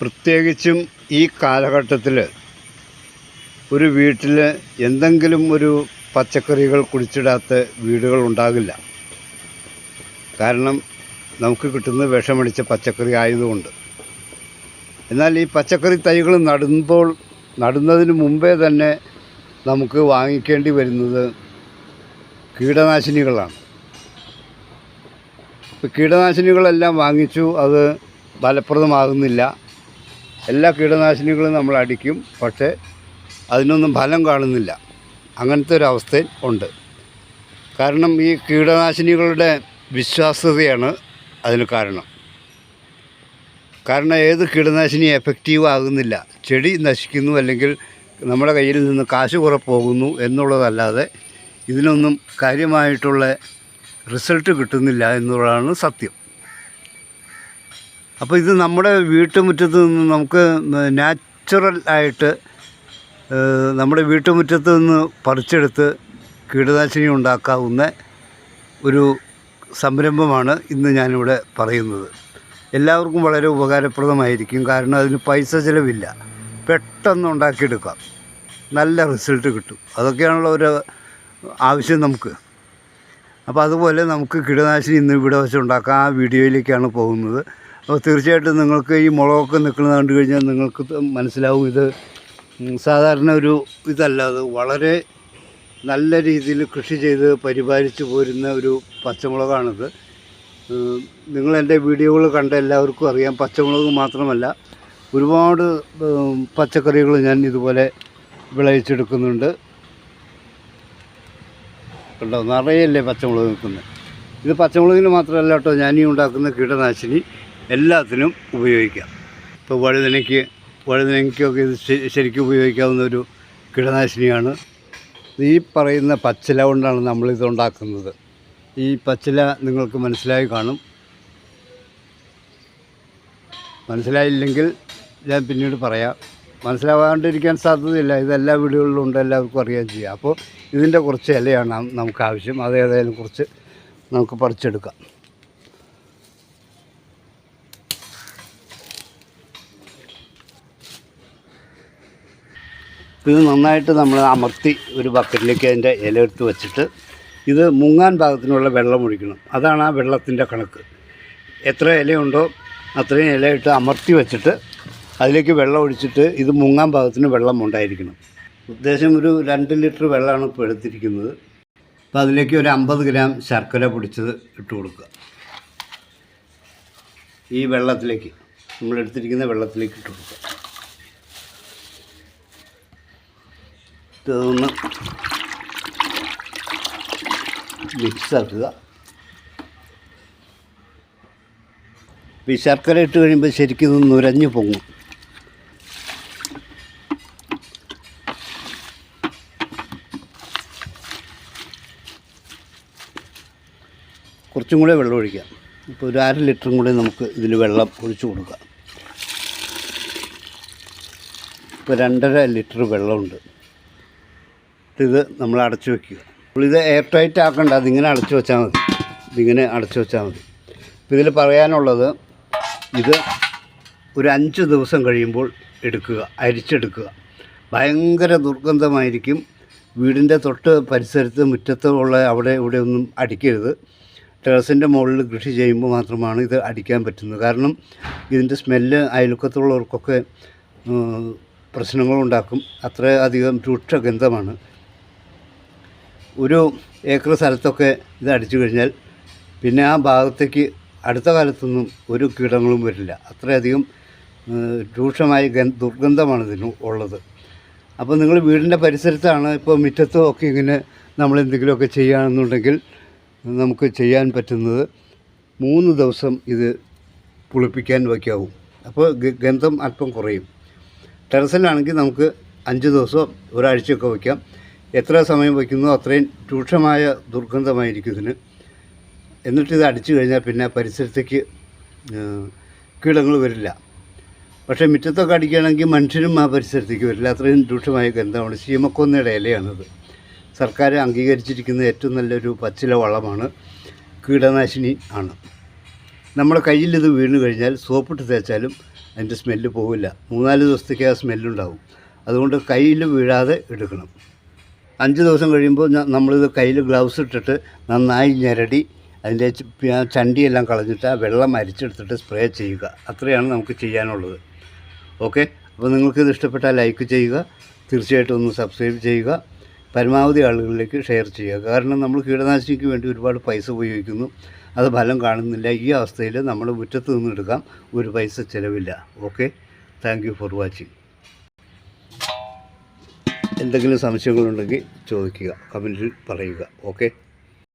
പ്രത്യേകിച്ചും ഈ കാലഘട്ടത്തിൽ ഒരു വീട്ടിൽ എന്തെങ്കിലും ഒരു പച്ചക്കറികൾ കുടിച്ചിടാത്ത വീടുകൾ ഉണ്ടാകില്ല. കാരണം നമുക്ക് കിട്ടുന്നത് വിഷമടിച്ച പച്ചക്കറി ആയതുകൊണ്ട്. എന്നാൽ ഈ പച്ചക്കറി തൈകൾ നടുമ്പോൾ നടുന്നതിന് മുമ്പേ തന്നെ നമുക്ക് വാങ്ങിക്കേണ്ടി വരുന്നത് കീടനാശിനികളാണ്. ഇപ്പോൾ കീടനാശിനികളെല്ലാം വാങ്ങിച്ചു അത് ഫലപ്രദമാകുന്നില്ല. എല്ലാ കീടനാശിനികളും നമ്മൾ അടിക്കും പക്ഷേ അതിനൊന്നും ഫലം കാണുന്നില്ല. അങ്ങനത്തെ ഒരു അവസ്ഥ ഉണ്ട്. കാരണം ഈ കീടനാശിനികളുടെ വിശ്വാസ്യതയാണ് അതിന് കാരണം. കാരണം ഏത് കീടനാശിനി എഫക്റ്റീവ് ആകുന്നില്ല. ചെടി നശിക്കുന്നു അല്ലെങ്കിൽ നമ്മുടെ കയ്യിൽ നിന്ന് കാശ് കുറെ പോകുന്നു എന്നുള്ളതല്ലാതെ ഇതിനൊന്നും കാര്യമായിട്ടുള്ള റിസൾട്ട് കിട്ടുന്നില്ല എന്നുള്ളതാണ് സത്യം. അപ്പോൾ ഇത് നമ്മുടെ വീട്ടുമുറ്റത്ത് നിന്ന് നമുക്ക് നാച്ചുറൽ ആയിട്ട് നമ്മുടെ വീട്ടുമുറ്റത്ത് നിന്ന് പറിച്ചെടുത്ത് കീടനാശിനി ഉണ്ടാക്കാവുന്ന ഒരു സംരംഭമാണ് ഇന്ന് ഞാനിവിടെ പറയുന്നത്. എല്ലാവർക്കും വളരെ ഉപകാരപ്രദമായിരിക്കും. കാരണം അതിന് പൈസ ചിലവില്ല. പെട്ടെന്ന് ഉണ്ടാക്കിയെടുക്കാം. നല്ല റിസൾട്ട് കിട്ടും. അതൊക്കെയാണുള്ള ഒരു ആവശ്യം നമുക്ക്. അപ്പോൾ അതുപോലെ നമുക്ക് കീടനാശിനി ഇന്ന് ഇവിടെ വെച്ച് ഉണ്ടാക്കാം. ആ വീഡിയോയിലേക്കാണ് പോകുന്നത്. അപ്പോൾ തീർച്ചയായിട്ടും നിങ്ങൾക്ക് ഈ മുളകൊക്കെ നിൽക്കുന്നത് കണ്ടു കഴിഞ്ഞാൽ നിങ്ങൾക്ക് മനസ്സിലാവും ഇത് സാധാരണ ഒരു ഇതല്ല. അത് വളരെ നല്ല രീതിയിൽ കൃഷി ചെയ്ത് പരിപാലിച്ചു പോരുന്ന ഒരു പച്ചമുളകാണിത്. നിങ്ങളെന്റെ വീഡിയോകൾ കണ്ട എല്ലാവർക്കും അറിയാം. പച്ചമുളക് മാത്രമല്ല ഒരുപാട് പച്ചക്കറികൾ ഞാൻ ഇതുപോലെ വിളയിച്ചെടുക്കുന്നുണ്ട്. കണ്ടോ? നിറയല്ലേ പച്ചമുളക് നിൽക്കുന്നത്. ഇത് പച്ചമുളകിന് മാത്രമല്ല കേട്ടോ ഞാനീ ഉണ്ടാക്കുന്ന കീടനാശിനി. എല്ലാത്തിനും ഉപയോഗിക്കാം. ഇപ്പോൾ വഴുതനയ്ക്ക് വഴുതനയ്ക്കൊക്കെ ഇത് ശരിക്കും ഉപയോഗിക്കാവുന്ന ഒരു കീടനാശിനിയാണ്. ഈ പറയുന്ന പച്ചില കൊണ്ടാണ് നമ്മളിത് ഉണ്ടാക്കുന്നത്. ഈ പച്ചില നിങ്ങൾക്ക് മനസ്സിലായി കാണും. മനസ്സിലായില്ലെങ്കിൽ ഞാൻ പിന്നീട് പറയാം. മനസ്സിലാവാണ്ടിരിക്കാൻ സാധ്യതയില്ല. ഇതെല്ലാ വീടുകളിലും ഉണ്ട് എല്ലാവർക്കും അറിയാൻ ചെയ്യാം. അപ്പോൾ ഇതിന്റെ കുറച്ച് ഇലയാണ് നമുക്ക് ആവശ്യം. അത് ഏതായാലും കുറച്ച് നമുക്ക് പറിച്ചെടുക്കാം. ഇത് നന്നായിട്ട് നമ്മൾ അമർത്തി ഒരു ബക്കറ്റിലേക്ക് അതിന്റെ ഇല എടുത്ത് വെച്ചിട്ട് ഇത് മുങ്ങാൻ ഭാഗത്തിനുള്ള വെള്ളം ഒഴിക്കണം. അതാണ് ആ വെള്ളത്തിന്റെ കണക്ക്. എത്ര ഇലയുണ്ടോ അത്രയും ഇലയിട്ട് അമർത്തി വെച്ചിട്ട് അതിലേക്ക് വെള്ളം ഒഴിച്ചിട്ട് ഇത് മുങ്ങാൻ ഭാഗത്തിന് വെള്ളം ഉണ്ടായിരിക്കണം. ഉദ്ദേശം ഒരു രണ്ട് ലിറ്റർ വെള്ളമാണ് ഇപ്പോൾ എടുത്തിരിക്കുന്നത്. അപ്പോൾ അതിലേക്ക് ഒരു അമ്പത് ഗ്രാം ശർക്കര പൊടിച്ചത് ഇട്ട് കൊടുക്കുക. ഈ വെള്ളത്തിലേക്ക് നമ്മൾ എടുത്തിരിക്കുന്ന വെള്ളത്തിലേക്ക് ഇട്ട് കൊടുക്കുക. ഇതൊന്ന് മിക്സ് ആക്കുക അപ്പോൾ ഈ ശർക്കര ഇട്ട് കഴിയുമ്പോൾ ശരിക്കും ഇത് നുരഞ്ഞു പൊങ്ങും. കുറച്ചും കൂടെ വെള്ളം ഒഴിക്കാം. ഇപ്പോൾ ഒരു അര ലിറ്ററും കൂടെ നമുക്ക് ഇതിൽ വെള്ളം ഒഴിച്ചു കൊടുക്കാം. ഇപ്പോൾ രണ്ടര ലിറ്റർ വെള്ളമുണ്ട്. ഇത് നമ്മൾ അടച്ചു വെക്കുക. അപ്പോൾ ഇത് എയർ ടൈറ്റ് ആക്കണ്ട. അതിങ്ങനെ അടച്ചു വെച്ചാൽ മതി. ഇതിങ്ങനെ അടച്ചു വെച്ചാൽ മതി. ഇതിൽ പറയാനുള്ളത് ഇത് ഒരു അഞ്ച് ദിവസം കഴിയുമ്പോൾ എടുക്കുക അരിച്ചെടുക്കുക. ഭയങ്കര ദുർഗന്ധമായിരിക്കും. വീടിന്റെ തൊട്ട് പരിസരത്ത് മുറ്റത്ത് ഉള്ള അവിടെ ഇവിടെ ഒന്നും അടിക്കരുത്. ടെറസിന്റെ മുകളിൽ കൃഷി ചെയ്യുമ്പോൾ മാത്രമാണ് ഇത് അടിക്കാൻ പറ്റുന്നത്. കാരണം ഇതിന്റെ സ്മെല്ല് അയൽക്കത്തുള്ളവർക്കൊക്കെ പ്രശ്നങ്ങളുണ്ടാക്കും. അത്ര അധികം രൂക്ഷഗന്ധമാണ്. ഒരു ഏക്കർ സ്ഥലത്തൊക്കെ ഇത് അടിച്ചു കഴിഞ്ഞാൽ പിന്നെ ആ ഭാഗത്തേക്ക് അടുത്ത കാലത്തൊന്നും ഒരു കീടങ്ങളും വരില്ല. അത്രയധികം രൂക്ഷമായ ഗന്ധ ദുർഗന്ധമാണ് ഇതിന് ഉള്ളത്. അപ്പോൾ നിങ്ങൾ വീടിന്റെ പരിസരത്താണ് ഇപ്പോൾ മുറ്റത്തോ ഒക്കെ ഇങ്ങനെ നമ്മൾ എന്തെങ്കിലുമൊക്കെ ചെയ്യുകയാണെന്നുണ്ടെങ്കിൽ നമുക്ക് ചെയ്യാൻ പറ്റുന്നത് മൂന്ന് ദിവസം ഇത് പുളിപ്പിക്കാൻ വയ്ക്കാവും. അപ്പോൾ ഗന്ധം അല്പം കുറയും. ടെറസിലാണെങ്കിൽ നമുക്ക് അഞ്ച് ദിവസം ഒരാഴ്ചയൊക്കെ വയ്ക്കാം. എത്ര സമയം വയ്ക്കുന്നോ അത്രയും രൂക്ഷമായ ദുർഗന്ധമായിരിക്കും ഇതിന്. എന്നിട്ടിത് അടിച്ചു കഴിഞ്ഞാൽ പിന്നെ പരിസരത്തേക്ക് കീടങ്ങൾ വരില്ല. പക്ഷേ മുറ്റത്തൊക്കെ അടിക്കുകയാണെങ്കിൽ മനുഷ്യരും ആ പരിസരത്തേക്ക് വരില്ല. അത്രയും രൂക്ഷമായ ഗന്ധമാണ്. ശീമക്കൊന്നയുടെ ഇലയാണിത്. സർക്കാർ അംഗീകരിച്ചിരിക്കുന്ന ഏറ്റവും നല്ലൊരു പച്ചില വളമാണ് കീടനാശിനി ആണ്. നമ്മുടെ കയ്യിൽ ഇത് വീണു കഴിഞ്ഞാൽ സോപ്പിട്ട് തേച്ചാലും അതിന്റെ സ്മെല്ല് പോവില്ല. മൂന്നാൽ ദിവസത്തേക്ക് ആ സ്മെല്ലുണ്ടാവും. അതുകൊണ്ട് കയ്യിൽ വീഴാതെ എടുക്കണം. അഞ്ച് ദിവസം കഴിയുമ്പോൾ നമ്മളിത് കയ്യിൽ ഗ്ലൗസ് ഇട്ടിട്ട് നന്നായി ഞെരടി അതിന്റെ ചണ്ടിയെല്ലാം കളഞ്ഞിട്ട് ആ വെള്ളം അരിച്ചെടുത്തിട്ട് സ്പ്രേ ചെയ്യുക. അത്രയാണ് നമുക്ക് ചെയ്യാനുള്ളത്. ഓക്കെ? അപ്പോൾ നിങ്ങൾക്കിത് ഇഷ്ടപ്പെട്ടാൽ ലൈക്ക് ചെയ്യുക തീർച്ചയായിട്ടും ഒന്ന് സബ്സ്ക്രൈബ് ചെയ്യുക പരമാവധി ആളുകളിലേക്ക് ഷെയർ ചെയ്യുക. കാരണം നമ്മൾ കീടനാശിനിക്ക് വേണ്ടി ഒരുപാട് പൈസ ഉപയോഗിക്കുന്നു. അത് ഫലം കാണുന്നില്ല. ഈ അവസ്ഥയിൽ നമ്മൾ മുറ്റത്ത് നിന്ന് എടുക്കാം. ഒരു പൈസ ചിലവില്ല. ഓക്കെ? Thank for watching. എന്തെങ്കിലും സംശയങ്ങളുണ്ടെങ്കിൽ ചോദിക്കുക കമന്റിൽ പറയുക ഓക്കെ?